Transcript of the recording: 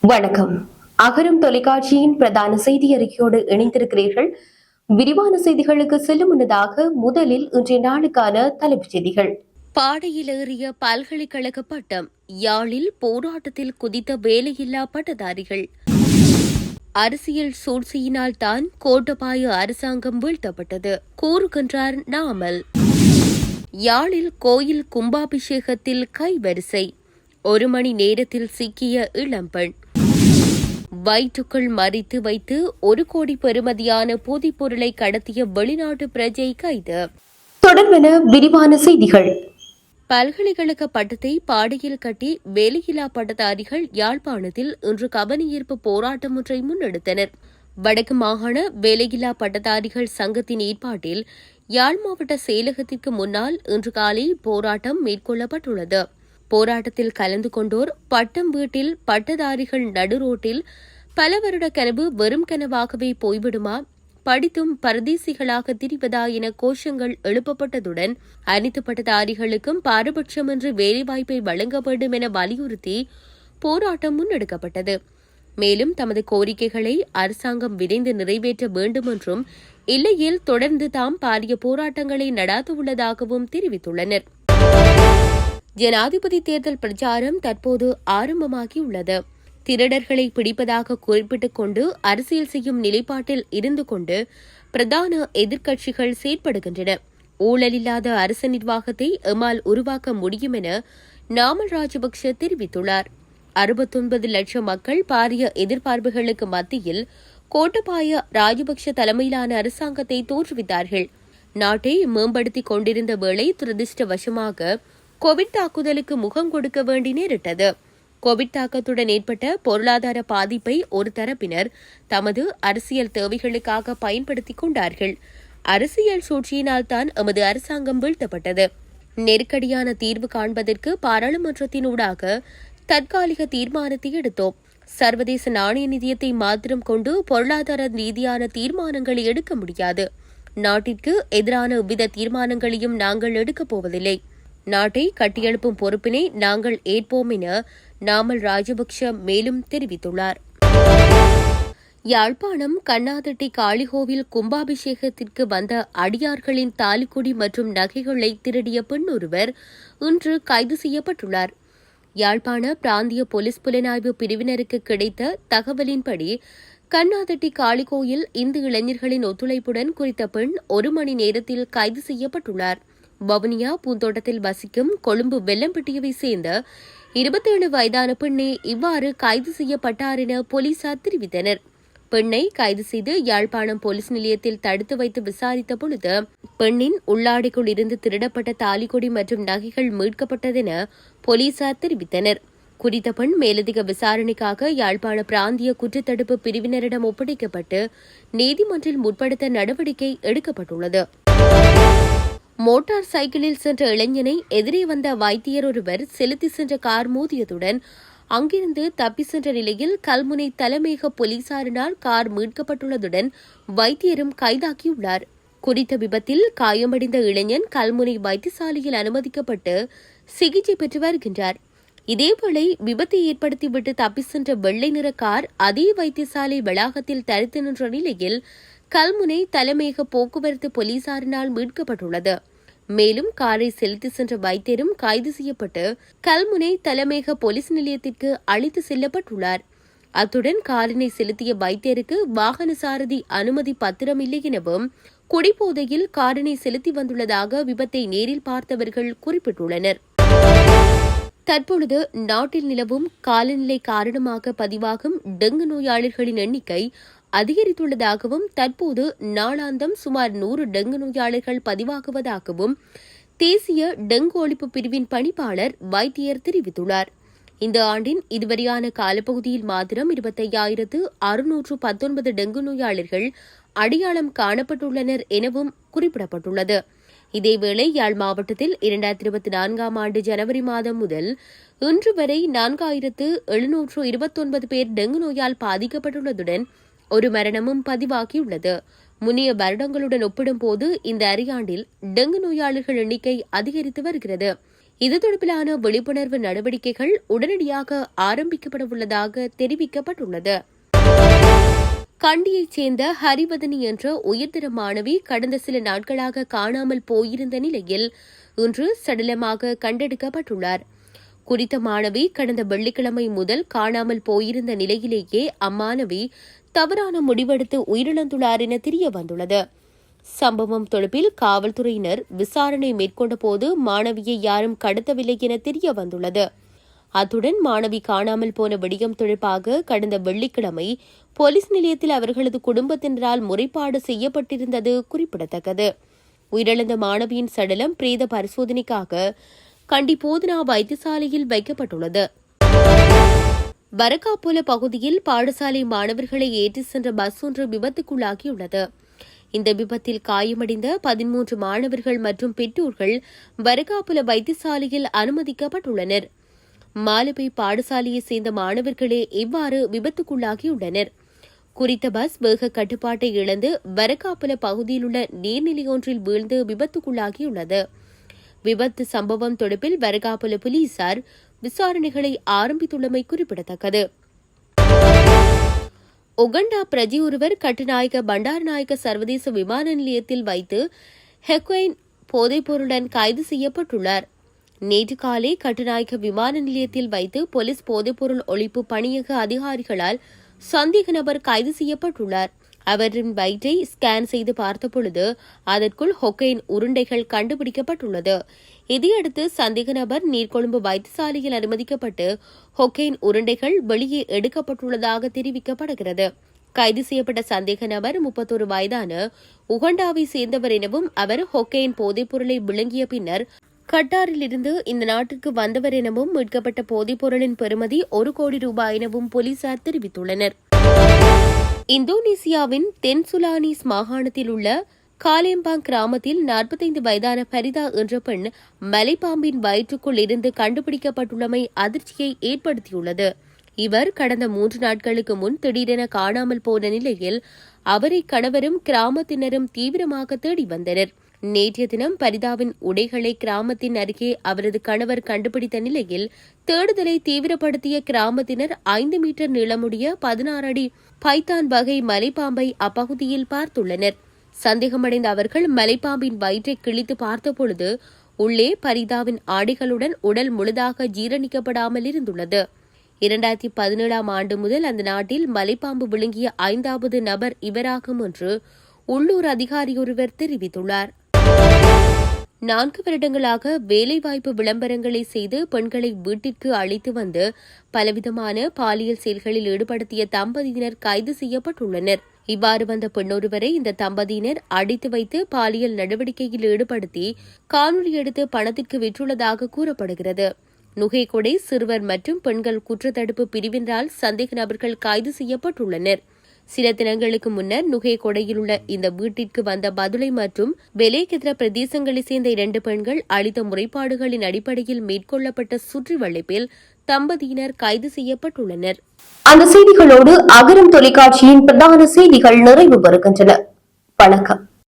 வணக்கம். அகரம் தொலைக்காட்சியின் பிரதான செய்தி அறிக்கையோடு இணைந்திருக்கிறீர்கள். விரிவான செய்திகளுக்கு செல்லும் முன்னதாக முதலில் இன்றைய நாளுக்கான தலைப்புச் செய்திகள். பாடையில் ஏறிய பல்கலைக்கழக பட்டம் யாழில் போராட்டத்தில் குதித்த வேலையில்லா பட்டதாரிகள். அரசியல் சூழ்ச்சியினால் தான் கோட்டபாய அரசாங்கம் வீழ்த்தப்பட்டது கூறுகின்றார் நாமல். யாழில் கோயில் கும்பாபிஷேகத்தில் கைவரிசை ஒரு மணி நேரத்தில் சிக்கிய இளம்பெண் வயிற்றுக்குள் மறித்து வைத்து ஒரு கோடி பெறுமதியான போதைப் பொருளை கடத்திய வெளிநாட்டு பிரஜை கைது. தொடர்பென விரிவான செய்திகள். பல்கலைக்கழக பட்டத்தை பாடையில் கட்டி வேலையில்லா பட்டதாரிகள் யாழ்ப்பாணத்தில் இன்று கவனஈர்ப்பு போராட்டம் ஒன்றை முன்னெடுத்தனர். வடக்கு மாகாண வேலையில்லா பட்டதாரிகள் சங்கத்தின் ஏற்பாட்டில் யாழ் மாவட்ட செயலகத்திற்கு முன்னால் இன்று காலை போராட்டம் மேற்கொள்ளப்பட்டுள்ளது. போராட்டத்தில் கலந்து கொண்டோர் பட்டம் வீட்டில் பட்டதாரிகள் நடுரோட்டில் பல வருட கனவு வெறும் கனவாகவே போய்விடுமா படித்தும் பரதேசிகளாக திரிவதா என கோஷங்கள் எழுப்பப்பட்டதுடன் அனைத்து பட்டதாரிகளுக்கும் பாரபட்சமின்றி வேலைவாய்ப்பை வழங்க வேண்டும் என வலியுறுத்தி போராட்டம் முன்னெடுக்கப்பட்டது. மேலும் தமது கோரிக்கைகளை அரசாங்கம் விரைந்து நிறைவேற்ற வேண்டும் என்றும் இல்லையில் தொடர்ந்து தாம் பாரிய போராட்டங்களை நடாத்தவுள்ளதாகவும் தெரிவித்துள்ளனர். ஜனாதிபதி தேர்தல் பிரச்சாரம் தற்போது ஆரம்பமாகியுள்ளது. திருடர்களை பிடிப்பதாக குறிப்பிட்டுக் கொண்டு அரசியல் செய்யும் நிலைப்பாட்டில் இருந்து கொண்டு பிரதான எதிர்க்கட்சிகள் செயற்படுகின்றன. ஊழலில்லாத அரசு நிர்வாகத்தை எம்மால் உருவாக்க முடியும் என நாமல் ராஜபக்ஷ தெரிவித்துள்ளார். அறுபத்தொன்பது லட்சம் மக்கள் பாரிய எதிர்பார்ப்புகளுக்கு மத்தியில் கோட்டபாய ராஜபக்ஷ தலைமையிலான அரசாங்கத்தை தோற்றுவித்தார்கள். நாட்டை மேம்படுத்திக் கொண்டிருந்த வேளை துரதிருஷ்டவசமாக கோவிட் தாக்குதலுக்கு முகம் கொடுக்க வேண்டி நேரிட்டது. கோவிட் தாக்கத்துடன் ஏற்பட்ட பொருளாதார பாதிப்பை ஒரு தரப்பினர் தமது அரசியல் தேவைகளுக்காக பயன்படுத்திக் கொண்டார்கள். அரசியல் சூழ்ச்சியினால் தான் எமது அரசாங்கம் வீழ்த்தப்பட்டது. நெருக்கடியான தீர்வு காண்பதற்கு பாராளுமன்றத்தினூடாக தற்காலிக தீர்மானத்தை எடுத்தோம். சர்வதேச நாணய நிதியத்தை மாத்திரம் கொண்டு பொருளாதார ரீதியான தீர்மானங்களை எடுக்க முடியாது. நாட்டிற்கு எதிரான எவ்வித தீர்மானங்களையும் நாங்கள் எடுக்கப் போவதில்லை. நாட்டை கட்டியெழுப்பும் பொறுப்பினை நாங்கள் ஏற்போம் என நாமல் ராஜபக்ஷ மேலும் தெரிவித்துள்ளார். யாழ்ப்பாணம் கண்ணாதட்டி காளிகோவில் கும்பாபிஷேகத்திற்கு வந்த அடியார்களின் தாலிக்குடி மற்றும் நகைகளை திருடிய பெண் ஒருவர் இன்று கைது செய்யப்பட்டுள்ளார். யாழ்ப்பாண பிராந்திய போலீஸ் புலனாய்வு பிரிவினருக்கு கிடைத்த தகவலின்படி கண்ணாதட்டி காளிகோயில் இந்து இளைஞர்களின் ஒத்துழைப்புடன் குறித்த பெண் ஒரு மணி நேரத்தில் கைது செய்யப்பட்டுள்ளார். வவுனியா பூந்தோட்டத்தில் வசிக்கும் கொழும்பு வெள்ளம்பட்டியவை சேர்ந்த இருபத்தேழு வயதான பெண்ணே இவ்வாறு கைது செய்யப்பட்டார் என போலீசார் தெரிவித்தனர். பெண்ணை கைது செய்து யாழ்ப்பாணம் போலீஸ் நிலையத்தில் தடுத்து வைத்து விசாரித்த பொழுது பெண்ணின் உள்ளாடைக்குள் இருந்து திருடப்பட்ட தாலிக்கொடி மற்றும் நகைகள் மீட்கப்பட்டதென போலீசார் தெரிவித்தனர். குறித்த பெண் மேலதிக விசாரணைக்காக யாழ்ப்பாண பிராந்திய குற்றத்தடுப்பு பிரிவினரிடம் ஒப்படைக்கப்பட்டு நீதிமன்றில் முற்படுத்த நடவடிக்கை எடுக்கப்பட்டுள்ளது. மோட்டார் சைக்கிளில் சென்ற இளைஞனை எதிரே வந்த வைத்தியர் ஒருவர் செலுத்தி சென்ற கார் மோதியதுடன் அங்கிருந்து தப்பி சென்ற நிலையில் கல்முனை தலைமையக போலீசாரினால் கார் மீட்கப்பட்டுள்ளதுடன் வைத்தியரும் கைதாக்கியுள்ளார் குறித்த விபத்தில் காயமடைந்த இளைஞன் கல்முனை வைத்தியசாலையில் அனுமதிக்கப்பட்டு சிகிச்சை பெற்று வருகின்றார். இதேவேளை விபத்தை ஏற்படுத்திவிட்டு தப்பி சென்ற வெள்ளை நிற கார் அதே வைத்தியசாலை வளாகத்தில் தரித்து நின்ற நிலையில் கல்முனை தலைமையக போக்குவரத்து போலீசாரினால் மீட்கப்பட்டுள்ளது. மேலும் காரை செலுத்தி சென்ற வைத்தியரும் கைது செய்யப்பட்டு கல்முனை தலைமையக போலீஸ் நிலையத்திற்கு அழைத்து செல்லப்பட்டுள்ளார். அத்துடன் காரினை செலுத்திய வைத்தியருக்கு வாகன சாரதி அனுமதி பத்திரம் இல்லை எனவும் குடிபோதையில் காரினை செலுத்தி வந்துள்ளதாக விபத்தை நேரில் பார்த்தவர்கள் குறிப்பிட்டுள்ளனர். தற்பொழுது நாட்டில் நிலவும் காலநிலை காரணமாக பதிவாகும் டெங்கு நோயாளர்களின் எண்ணிக்கை அதிகரித்துள்ளதாகவும் தற்போது நாளாந்தம் சுமார் நூறு டெங்கு நோயாளர்கள் பதிவாகுவதாகவும் தேசிய டெங்கு ஒழிப்பு பிரிவின் பணிப்பாளர் வைத்தியர் தெரிவித்துள்ளார். இந்த ஆண்டின் இதுவரையான காலப்பகுதியில் மாத்திரம் இருபத்தையாயிரத்து அறுநூற்று பத்தொன்பது டெங்கு நோயாளர்கள் அடையாளம் காணப்பட்டுள்ளனர் எனவும் குறிப்பிடப்பட்டுள்ளது. இதேவேளை யாழ் மாவட்டத்தில் இரண்டாயிரத்தி இருபத்தி நான்காம் ஆண்டு ஜனவரி மாதம் முதல் இன்று வரை நான்காயிரத்து எழுநூற்று இருபத்தொன்பது பேர் டெங்கு நோயால் பாதிக்கப்பட்டுள்ளதுடன் ஒரு மரணமும் பதிவாகியுள்ளது. முன்னைய வருடங்களுடன் ஒப்பிடும்போது இந்த அரையாண்டில் டெங்கு நோயாளர்கள் எண்ணிக்கை அதிகரித்து வருகிறது. இது தொடர்பிலான விழிப்புணர்வு நடவடிக்கைகள் உடனடியாக ஆரம்பிக்கப்பட உள்ளதாக தெரிவிக்கப்பட்டுள்ளது. கண்டியைச் சேர்ந்த ஹரிவதனி என்ற உயர்தர மாணவி கடந்த சில நாட்களாக காணாமல் போயிருந்த நிலையில் இன்று சடலமாக கண்டெடுக்கப்பட்டுள்ளார். குறித்த மாணவி கடந்த வெள்ளிக்கிழமை முதல் காணாமல் போயிருந்த நிலையிலேயே அம்மாணவி தவறான முடிவெடுத்து உயிரிழந்துள்ளார் என தெரிய வந்துள்ளது. சம்பவம் தொடர்பில் காவல்துறையினர் விசாரணை மேற்கொண்ட போது மாணவியை யாரும் கடத்தவில்லை என தெரிய வந்துள்ளது. அத்துடன் மாணவி காணாமல் போன விடயம் தொடர்பாக கடந்த வெள்ளிக்கிழமை போலீஸ் நிலையத்தில் அவர்களது குடும்பத்தினரால் முறைப்பாடு செய்யப்பட்டிருந்தது குறிப்பிடத்தக்கது. உயிரிழந்த மாணவியின் சடலம் பிரேத பரிசோதனைக்காக கண்டி போதனா வைத்தியசாலையில் வைக்கப்பட்டுள்ளது. வரக்காப்புல பகுதியில் பாடசாலை மாணவர்களை ஏற்றிச் சென்ற பஸ் ஒன்று விபத்துக்குள்ளாகியுள்ளது. இந்த விபத்தில் காயமடைந்த பதிமூன்று மாணவர்கள் மற்றும் பெற்றோர்கள் வரகாப்புல வைத்தியசாலையில் அனுமதிக்கப்பட்டுள்ளனர். மாலபை பாடசாலையைச் சேர்ந்த மாணவர்களே இவ்வாறு விபத்துக்குள்ளாகியுள்ளனர். குறித்த பஸ் வேக கட்டுப்பாட்டை இழந்து வரக்காப்புல பகுதியில் உள்ள நீர்நிலையொன்றில் வீழ்ந்து விபத்துக்குள்ளாகியுள்ளது. விபத்து சம்பவம் தொடர்பில் வரகாப்புல போலீசார் விசாரணைகளை ஆரம்பித்துள்ளமை குறிப்பிடத்தக்கது. உகண்டா பிரஜி ஒருவர் கட்டுநாயக பண்டாரநாயக சர்வதேச விமான நிலையத்தில் வைத்து ஹெக்வைன் போதைப்பொருளுடன் கைது செய்யப்பட்டுள்ளார். நேற்று காலை கட்டுநாயக விமான நிலையத்தில் வைத்து போலீஸ் போதைப்பொருள் ஒழிப்பு பணியக அதிகாரிகளால் சந்தேக நபர் கைது செய்யப்பட்டுள்ளார். அவரின் வயிற்றை ஸ்கேன் செய்து பார்த்தபொழுது அதற்குள் ஹொக்கைன் உருண்டைகள் கண்டுபிடிக்கப்பட்டுள்ளது. இதையடுத்து சந்தேக நபர் நீர்கொழும்பு வைத்தியசாலையில் அனுமதிக்கப்பட்டு ஹொக்கைன் உருண்டைகள் வெளியே எடுக்கப்பட்டுள்ளதாக தெரிவிக்கப்படுகிறது. கைது செய்யப்பட்ட சந்தேக நபர் முப்பத்தொரு வயதான உகண்டாவை சேர்ந்தவர் எனவும் அவர் ஹொக்கைன் போதைப் பொருளை விழுங்கிய பின்னர் கட்டாரிலிருந்து இந்த நாட்டிற்கு வந்தவர் எனவும் மீட்கப்பட்ட போதைப் பொருளின் பெறுமதி ஒரு கோடி ரூபாய் எனவும் போலீசார் தெரிவித்துள்ளனர். இந்தோனேசியாவின் தென் சுலானிஸ் மாகாணத்தில் உள்ள காலேம்பாங் கிராமத்தில் நாற்பத்தைந்து வயதான பரிதா என்ற பெண் மலைப்பாம்பின் வயிற்றுக்குள் இருந்து கண்டுபிடிக்கப்பட்டுள்ளமை அதிர்ச்சியை ஏற்படுத்தியுள்ளது. இவர் கடந்த மூன்று நாட்களுக்கு முன் திடீரென காணாமல் போன நிலையில் அவரை கணவரும் கிராமத்தினரும் தீவிரமாக தேடி வந்தனர். நேற்றைய தினம் பரிதாவின் உடைகளை கிராமத்தின் அருகே அவரது கணவர் கண்டுபிடித்த நிலையில் தேடுதலை தீவிரப்படுத்திய கிராமத்தினர் ஐந்து மீட்டர் நீளமுடைய பதினாறு அடி பைத்தான் வகை மலைப்பாம்பை அப்பகுதியில் பார்த்துள்ளனர். சந்தேகமடைந்த அவர்கள் மலைப்பாம்பின் வயிற்றை கிழித்து பார்த்தபொழுது உள்ளே பரிதாவின் ஆடைகளுடன் உடல் முழுதாக ஜீரணிக்கப்படாமல் இருந்துள்ளது. இரண்டாயிரத்தி பதினேழாம் ஆண்டு முதல் அந்த நாட்டில் மலைப்பாம்பு விழுங்கிய ஐந்தாவது நபர் இவராகும் என்று உள்ளூர் அதிகாரி ஒருவர் தெரிவித்துள்ளார். நான்கு வருடங்களாக வேலைவாய்ப்பு விளம்பரங்களை செய்து பெண்களை வீட்டிற்கு அழைத்து வந்து பலவிதமான பாலியல் செயல்களில் ஈடுபடுத்திய தம்பதியினர் கைது செய்யப்பட்டுள்ளனர். இவ்வாறு வந்த பெண்ணொருவரை இந்த தம்பதியினர் அடித்து வைத்து பாலியல் நடவடிக்கையில் ஈடுபடுத்தி காணொலி எடுத்து பணத்திற்கு விற்றுள்ளதாக கூறப்படுகிறது. நுகைக்கொடை சிறுவர் மற்றும் பெண்கள் குற்றத்தடுப்பு பிரிவினரால் சந்தேக நபர்கள் கைது செய்யப்பட்டுள்ளனர். சில தினங்களுக்கு முன்னர் நுகேகொடையில் உள்ள இந்த வீட்டிற்கு வந்த பதுளை மற்றும் பெலேகெதிர பிரதேசங்களைச் சேர்ந்த இரண்டு பெண்கள் அளித்த முறைப்பாடுகளின் அடிப்படையில் மேற்கொள்ளப்பட்ட சுற்றி வளைப்பில் தம்பதியினர் கைது செய்யப்பட்டுள்ளனர். அந்த செய்திகளோடு அகரம் தொலைக்காட்சியின் பிரதான செய்திகள் நிறைவு பெறுகின்றன. வணக்கம்.